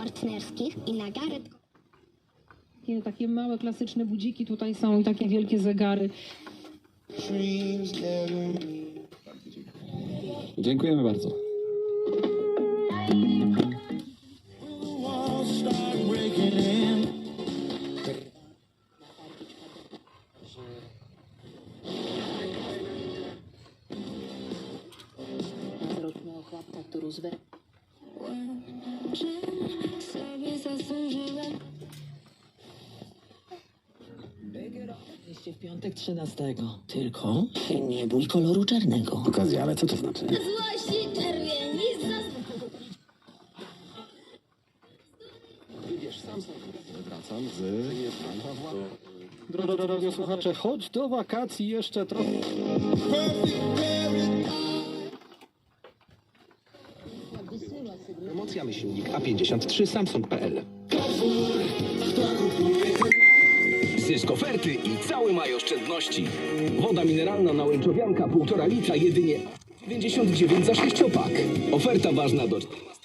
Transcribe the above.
partnerskich i na garet Takie, takie małe, klasyczne budziki tutaj są i takie wielkie zegary. Dziękujemy bardzo. Zwrotnego chłopca, który zwe... sobie Jesteście w piątek 13. Tylko nie bój koloru czarnego. Okazja, ale co to znaczy? Złosi czerwieni Wracam z Drodzy radiosłuchacze, chodź do wakacji jeszcze trochę. Promocja myślnik A53 Samsung.pl Zysk oferty i cały maj oszczędności. Woda mineralna na łęczowianka 1,5 litra jedynie 99 za sześciopak. Oferta ważna do 14